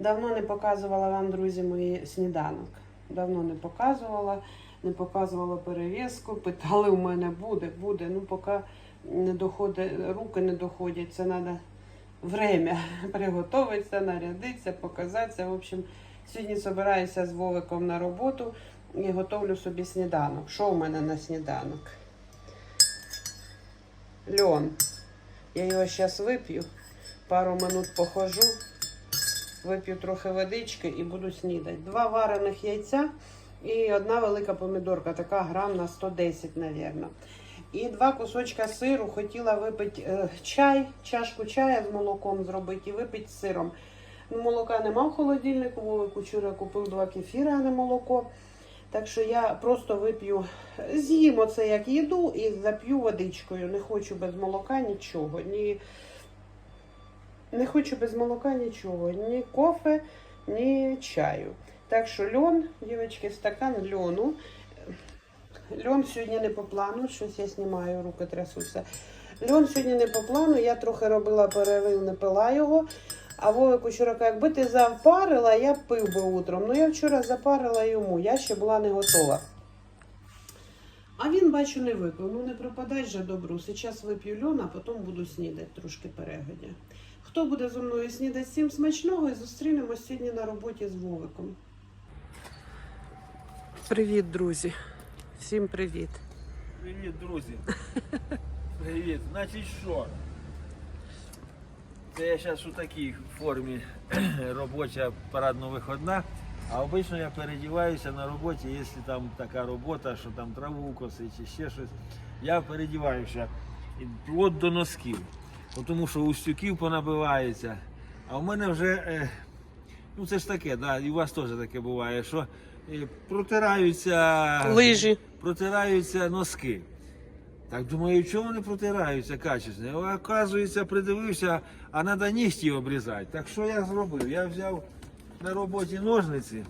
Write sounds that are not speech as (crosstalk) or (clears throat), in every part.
Давно не показувала вам, друзі, мої сніданок. Давно не показувала, не показувала перев'язку. Питали у мене, буде, буде. Ну, поки не доходить, руки не доходять. Це треба время (laughs) приготуватися, нарядитися, показатися. В общем, сьогодні збираюся з Вовиком на роботу і готовлю собі сніданок. Що у мене на сніданок? Льон. Я його зараз вип'ю, пару минут похожу, вип'ю трохи водички і буду снідати. Два варених яйця і одна велика помідорка, така грам на 110, мабуть. І два кусочка сиру. Хотіла випити е, чай, чашку чая з молоком зробити і випити з сиром. Ну, молока нема в холодильнику, Вовик вчора купив два кефіри, а не молоко. Так що я просто вип'ю, з'їм оце як їду і зап'ю водичкою. Не хочу без молока нічого. Ні, не хочу без молока нічого. Ні кофе, ні чаю. Так що льон, дівчатки, стакан льону. Льон сьогодні не по плану, щось я знімаю, руки трясуться. Льон сьогодні не по плану, я трохи робила перерив, не пила його. А Вовик вчора, каже, якби ти запарила, я пив би утром. Ну я вчора запарила йому, я ще була не готова. А він, бачу, не випив. Ну не пропадай же добру. Зараз вип'ю льон, а потім буду снідати трошки перегодя. Хто буде зі мною снідати всім смачного і зустрінемось сьогодні на роботі з Вовиком. Привіт, друзі. Всім привіт. Привіт, друзі. (laughs) Привіт. Значить що? Це я зараз у такій формі (clears throat) робоча парадно-виходна. А обично я передіваюся на роботі, якщо там така робота, що там траву косить чи ще щось. Я передіваюся вплоть до носків. Бо Тому що у стюків понабивається. А в мене вже, е, ну це ж таке, да, і у вас теж таке буває, що е, протираються Лижі. протираються носки. Так думаю, чому вони протираються качественно? А Оказується, придивився, а треба нігті обрізати. Так що я зробив? Я взяв на роботі ножниці.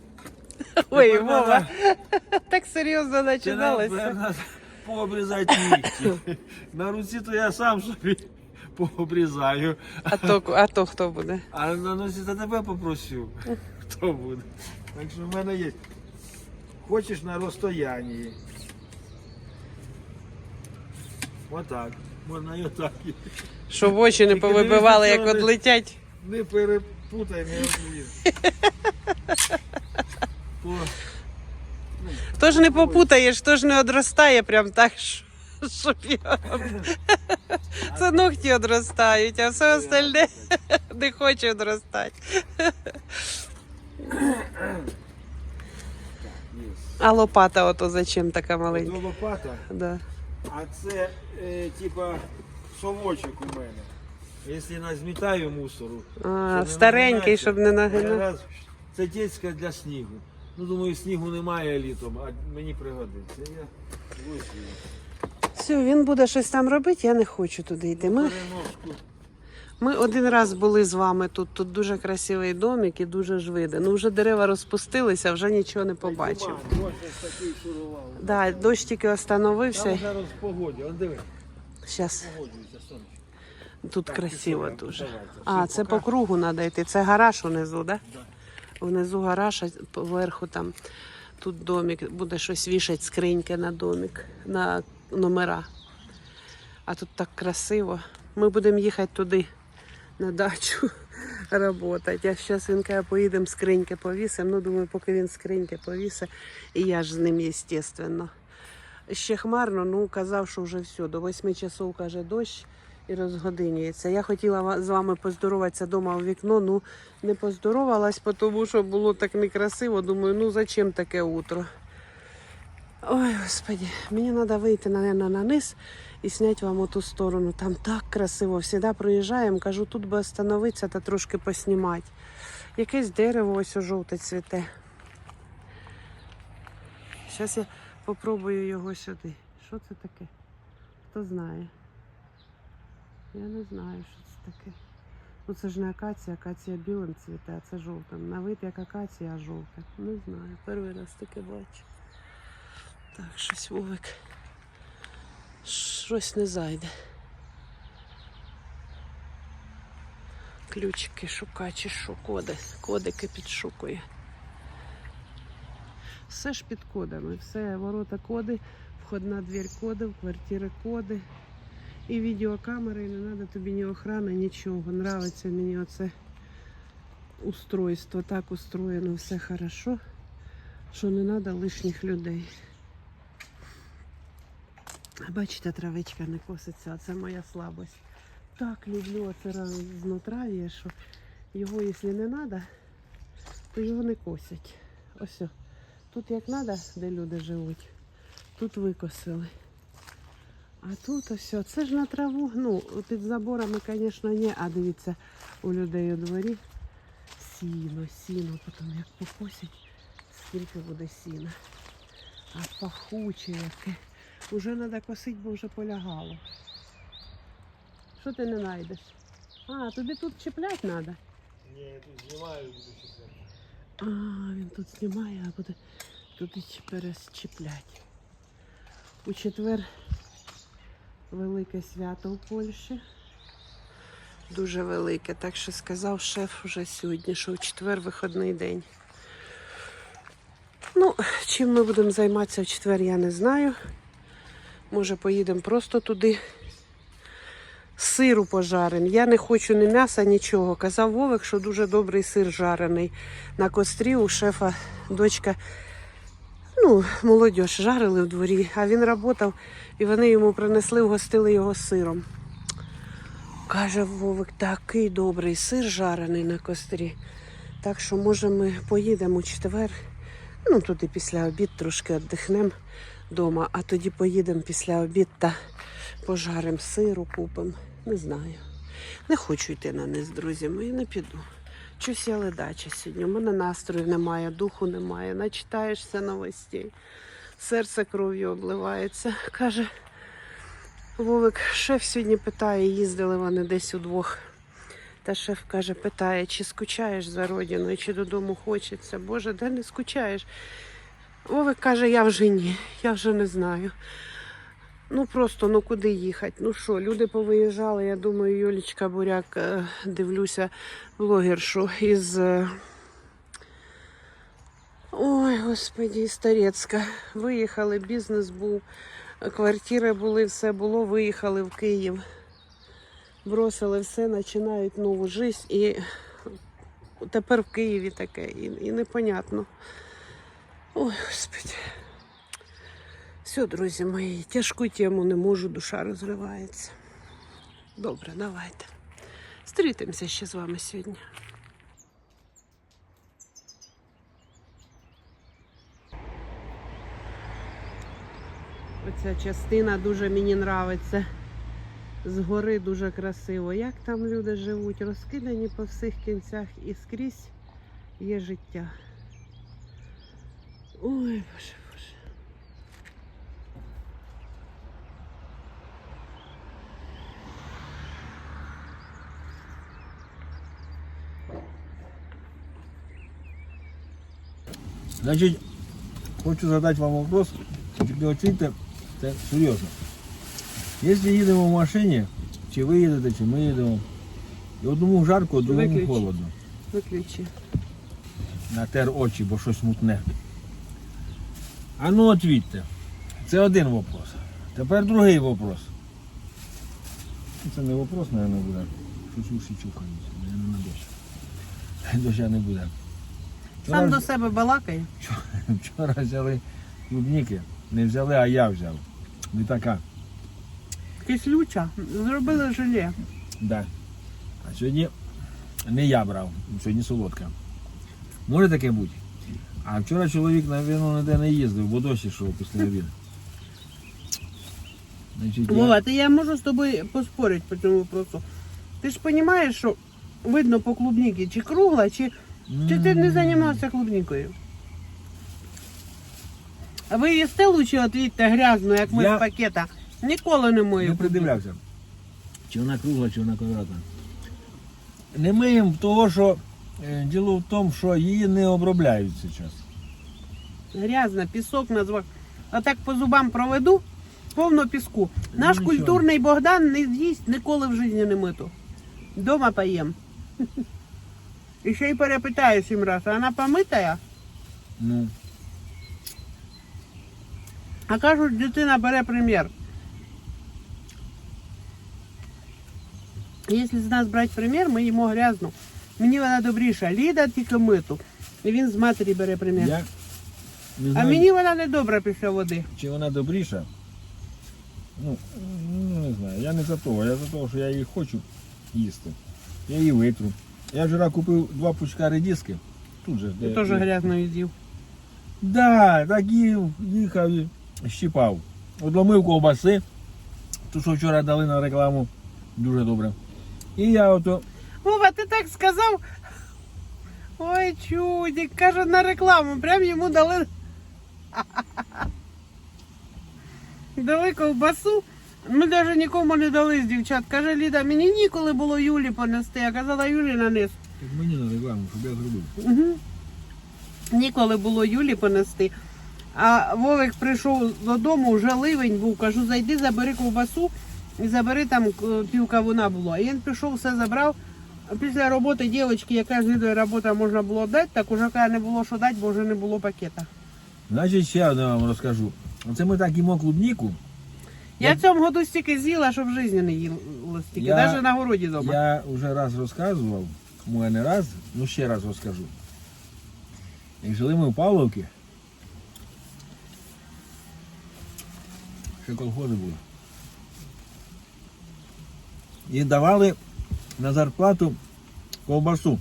(laughs) Ой, Тепер Вова, надо- (laughs) так серйозно починалося. пообрізати нігті. (laughs) На руці то я сам собі пообрізаю. А то, а то хто буде? А на носі то тебе попросив. Хто буде? Так що в мене є. Хочеш на розстоянні. Отак. Можна і отак. Що в очі не Тільки повибивали, як вистачило, одлетять. Не перепутай, не обліз. (laughs) По... Тож не попутаєш, тож не одростає прям так, що- щоб я... (laughs) Це ногті одростають, а все остальне (laughs) не хоче одростати. А лопата ото зачем така Це маленька? лопата, Да. а це е, типа совочок у мене. Якщо назмітаю мусору, А, щоб старенький, щоб не я нагинати. Це дітська для снігу. Ну, думаю, снігу немає літом, а мені пригодиться. Я висію. Все, він буде щось там робити, я не хочу туди йти. Ми, ми один раз були з вами тут. Тут дуже красивий домик і дуже ж видно. Ну вже дерева розпустилися, вже нічого не побачив. Да, дощ тільки остановився. Зараз погоді, он диви, Зараз тут Так, красиво дуже. А, це по кругу треба йти. Це гараж унизу, да? Да. Внизу гараж, а поверху там тут домик, буде щось вішати, скриньки на домик, на номера. А тут так красиво. Ми будемо їхати туди, на дачу, працювати. А зараз він каже, поїдемо скриньки повісимо. Ну, думаю, поки він скриньки повісить, і я ж з ним, звісно. Ще хмарно, ну казав, що вже все, до 8 часов каже дощ і розгодинюється. Я хотіла з вами поздороватися вдома у вікно, ну не поздоровалась, тому що було так некрасиво. Думаю, ну зачем таке утро? Ой, господи, мені треба вийти, наверное, на низ і зняти вам оту сторону. Там так красиво. Всіда проїжджаємо, кажу, тут би остановитися та трошки поснімати. Якесь дерево ось жовте цвіте. Зараз я попробую його сюди. Що це таке? Хто знає? Я не знаю, що це таке. Ну це ж не акація, акація білим цвіте, а це жовтим. На вид як акація, а жовте. Не знаю, перший раз таке бачу. Так, щось вовик. Щось не зайде. Ключики шукає, чи що, коди. Кодики підшукує. Все ж під кодами. Все, ворота коди, входна двір коди, в квартири коди. І відеокамери, і не треба тобі ні охрани, нічого. Нравиться мені оце устройство. Так устроєно, все хорошо, що не треба лишніх людей. Бачите, травичка не коситься, а це моя слабость. Так люблю ра- знутрав'я, що його, якщо не треба, то його не косять. Ось. Тут як треба, де люди живуть, тут викосили. А тут ось, це ж на траву. Ну, під заборами, звісно, ні. А дивіться, у людей у дворі сіно, сіно, потім як покосять, скільки буде сіна. А пахуче яке. Уже треба косити, бо вже полягало. Що ти не знайдеш? А, тобі тут чіпляти треба. Ні, я тут знімаю, буду читати. А, він тут знімає, а буде тут і перещепляти. У четвер велике свято в Польщі. Дуже велике. Так що сказав шеф вже сьогодні, що в четвер вихідний день. Ну, чим ми будемо займатися в четвер, я не знаю. Може, поїдемо просто туди. Сиру пожарим. Я не хочу ні м'яса, нічого. Казав Вовик, що дуже добрий сир жарений. На кострі у шефа дочка, ну, молодь жарили в дворі, а він працював, і вони йому принесли, вгостили його сиром. Каже Вовик, такий добрий сир жарений на кострі. Так що, може, ми поїдемо у четвер. Ну, туди після обід трошки віддихнемо вдома, а тоді поїдемо після обід та пожаримо сиру, купимо. Не знаю. Не хочу йти на низ, друзі мої, не піду. Щось я ледача сьогодні. У мене настрою немає, духу немає. Начитаєшся новостей. Серце кров'ю обливається. Каже, Вовик, шеф сьогодні питає, їздили вони десь удвох. Та шеф каже, питає, чи скучаєш за родиною, чи додому хочеться. Боже, де не скучаєш? Вовик каже, я вже ні, я вже не знаю. Ну просто ну куди їхати? Ну що, люди повиїжджали. Я думаю, Юлічка Буряк, е, дивлюся блогершу із. е, Ой, господі, із Торецька. Виїхали, бізнес був, квартири були, все було, виїхали в Київ. Бросили все, починають нову життя і тепер в Києві таке, і, і непонятно. Ой, господи. Все, друзі мої, тяжку тему не можу, душа розривається. Добре, давайте. Стрітимося ще з вами сьогодні. Оця частина дуже мені нравиться. Згори дуже красиво. Як там люди живуть, розкидані по всіх кінцях і скрізь є життя. Ой, боже, боже. Значить, хочу задати вам вопрос, тільки оціньте, це серйозно. Якщо їдемо в машині, чи ви їдете, чи ми їдемо, і одному жарко, а другому Виключи. холодно. Виключи. Натер очі, бо щось мутне. А ну отвідьте. Це один вопрос. Тепер другий вопрос. Це не вопрос, мабуть, буде. Щось уші чухають. Я не на дощ. Доща не буде. Сам до себе балакає. Вчора взяли клубніки. Не взяли, а я взяв. Не така. Кислюча. Зробили желе. Да. А сьогодні не я брав, сьогодні солодка. Може таке бути. А вчора чоловік, напевно, ніде не їздив, бо досі йшов після обіду. Значить, я... Вова, ти я можу з тобою поспорити по цьому вопросу. Ти ж розумієш, що видно по клубніки, чи кругла, чи, чи ти не займався клубнікою. А ви їсте лучше відвідьте грязну, як ми Я- з пакета. Ніколи не мою. Не придивлявся. Чи вона кругла, чи вона квадратна. Не миємо того, що е, діло в тому, що її не обробляють зараз. Грязна, пісок назвав. А так по зубам проведу, повно піску. Наш нічого. культурний Богдан не з'їсть ніколи в житті не миту. Дома поїм. (laughs) І ще й перепитаю сім раз, а вона помитая? Ну, А кажуть, дитина бере примір. Якщо з нас брати примір, ми їмо грязну. Мені вона добріша. Ліда тільки миту. І він з матері бере примір. я не А знаю, мені вона не добра після води. чи вона добріша. Ну, ну, не знаю. Я не за того. Я за того, що я її хочу їсти. Я її витру. Я вчора купив два пучка редиски. Тут же. Я де- теж грязно їдів. Да, так їв, їхав і щипав. Одломив ковбаси, ту, що вчора дали на рекламу, дуже добре. І я ото, Вова, ти так сказав. Ой, чудик, каже на рекламу. Прям йому дали. (laughs) Дали ковбасу. Ми навіть нікому не дали з дівчат. Каже Ліда, мені ніколи було Юлі понести. Я казала Юлі наниз. так мені на рекламу, щоб я зробив. Угу. Ніколи було Юлі понести. А Вовик прийшов додому, вже ливень був. Кажу, зайди, забери ковбасу і забери там е, пів кавуна було. І він пішов, все забрав. Після роботи дівчинки, яка з Лідою робота можна було дати, так уже не було що дати, бо вже не було пакета. Значить, ще одне вам розкажу. Оце ми так їмо клубніку. Я в цьому году стільки з'їла, що в житті не їла стільки, Я- навіть на городі вдома. Я вже раз розказував, може не раз, ну ще раз розкажу. Як жили ми в Павловці, ще колхози були. І давали на зарплату ковбасу.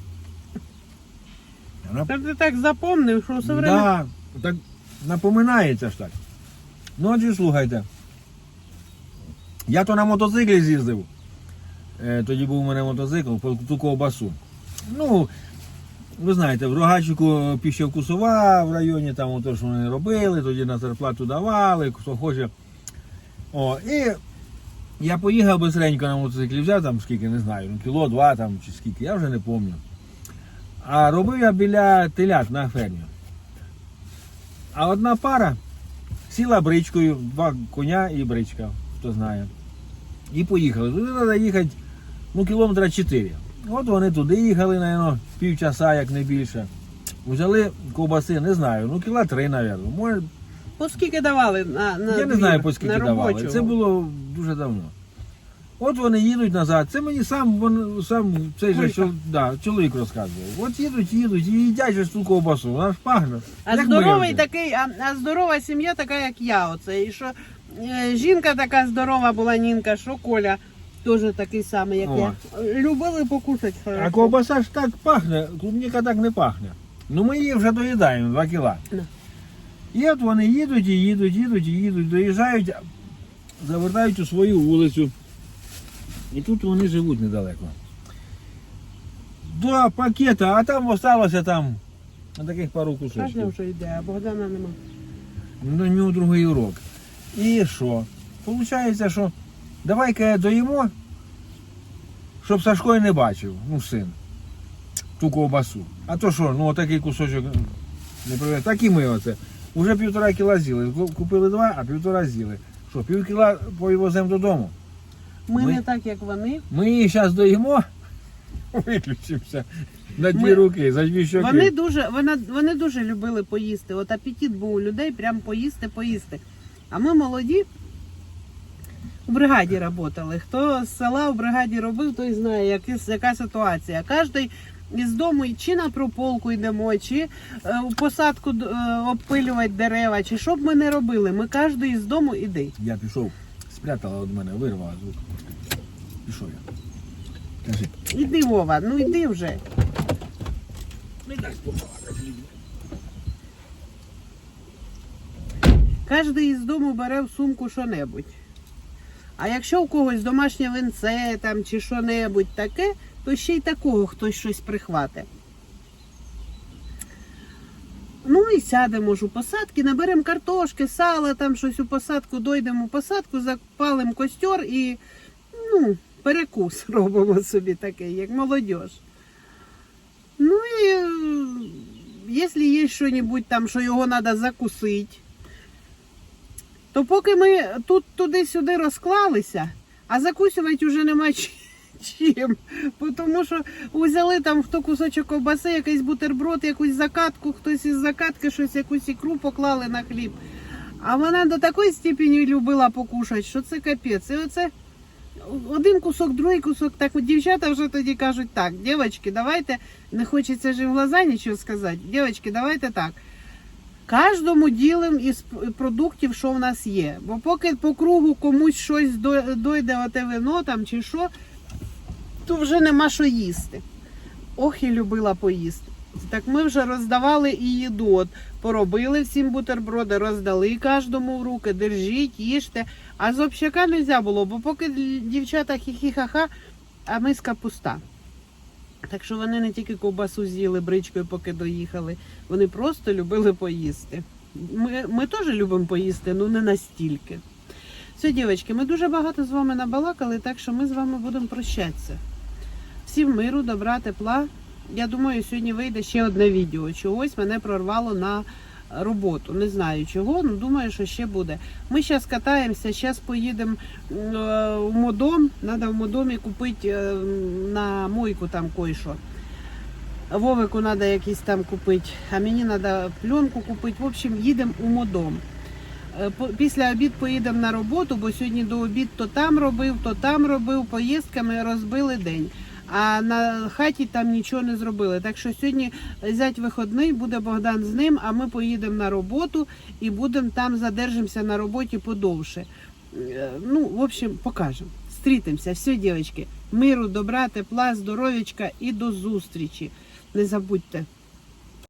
Вона Та ти так запомнив, що все время. Да, так напоминається ж так. Ну, отже, слухайте. Я то на мотоциклі з'їздив. Е, тоді був у мене мотоцикл по ту ковбасу. Ну, ви знаєте, в Рогачику піщевку сова в районі, там то, що вони робили, тоді на зарплату давали, хто хоче. О, і я поїхав бистренько на мотоциклі, взяв там скільки, не знаю, ну, кіло, два там чи скільки, я вже не пам'ятаю. А робив я біля телят на фермі. А одна пара сіла бричкою, два коня і бричка, хто знає. І поїхали. Туди треба їхати ну, кілометра 4. От вони туди їхали, напевно, півчаса, як не більше. Взяли ковбаси, не знаю, ну кіла три, мабуть. Може, По скільки давали на, на я не двір, знаю, по скільки на давали. робочу? Це було дуже давно. От вони їдуть назад. Це мені сам, вон- сам цей же чол- да, чоловік розказував. От їдуть, їдуть і їдять же ту ковбасу. Вона ж пахне. А Як здоровий такий, а, а здорова сім'я така, як я. Оце. І що е, жінка така здорова була Нінка, що Коля теж такий самий, як О. я. Любили покушати. А хорошо. ковбаса ж так пахне, клубніка так не пахне. Ну ми її вже доїдаємо 2 кіла. Да. І от вони їдуть і їдуть, їдуть і їдуть, доїжджають, завертають у свою вулицю. І тут вони живуть недалеко. Два пакета, а там осталося там на таких пару кусочків. вже йде, а Богдана нема. До нього другий урок. І що? Получається, що давай-ка доїмо, щоб Сашко не бачив, ну син, ту ковбасу. А то що, ну отакий кусочок не привезе. Так і ми оце. Уже півтора кіла з'їли. Купили два, а півтора з'їли. Що, пів кіла повозимо додому. Ми, Ми- не так, як вони. Ми її зараз доїмо, виключимося. На дві Ми- руки, за дві щоки. Вони дуже, вона, вони дуже любили поїсти. От апетит був у людей, прям поїсти, поїсти. А ми молоді у бригаді працювали. Хто з села в бригаді робив, той знає, яка, яка ситуація. Кожен із дому чи на прополку йдемо, чи е, у посадку е, обпилювати дерева, чи що б ми не робили. Ми кожен із дому іди. Я пішов, спрятала від мене, вирвала звук. Пішов я. Кажи. Іди, Вова, ну йди вже. Не побалакати людьми. Кожен із дому бере в сумку що-небудь. А якщо у когось домашнє винце там чи що-небудь таке, то ще й такого хтось щось прихватить. Ну і сядемо ж у посадки, наберемо картошки, сала, там щось у посадку, дойдемо у посадку, запалимо костер і ну, перекус (laughs) робимо собі такий, як молодь. Ну і е, якщо є щось там, що його треба закусити, то поки ми тут туди-сюди розклалися, а закусувати вже нема чи- чим. Тому що взяли там хто кусочок ковбаси, якийсь бутерброд, якусь закатку, хтось із закатки щось, якусь ікру поклали на хліб. А вона до такої степені любила покушати, що це капець. І оце один кусок, другий кусок. Так от дівчата вже тоді кажуть, так, дівчатки, давайте, не хочеться ж в глаза нічого сказати. Дівчатки, давайте так. Кожному ділимо із продуктів, що в нас є. Бо поки по кругу комусь щось до- дойде оте вино там чи що, то вже нема що їсти. Ох, і любила поїсти. Так ми вже роздавали і їду. От поробили всім бутерброди, роздали кожному в руки, держіть, їжте. А з общака не можна було, бо поки дівчата хі-хі-ха-ха, а миска пуста. Так що вони не тільки ковбасу з'їли бричкою, поки доїхали, вони просто любили поїсти. Ми, ми теж любимо поїсти, але не настільки. Все, дівчатки, ми дуже багато з вами набалакали, так що ми з вами будемо прощатися. Всім миру, добра, тепла. Я думаю, сьогодні вийде ще одне відео. Чогось мене прорвало на роботу. Не знаю чого, але думаю, що ще буде. Ми зараз катаємося, зараз поїдемо е, в модом. Треба в модомі купити е, на мойку там кое-що. Вовику треба якийсь там купити, а мені треба пленку купити. В общем, їдемо у модом. Е, Після обід поїдемо на роботу, бо сьогодні до обід то там робив, то там робив. Поїздками розбили день. А на хаті там нічого не зробили. Так що сьогодні зять виходний, буде Богдан з ним, а ми поїдемо на роботу і будемо там задержимося на роботі подовше. Е, Ну, в общем, покажемо. Стрітимося. Все, дівчатки. Миру, добра, тепла, здоров'ячка і до зустрічі. Не забудьте.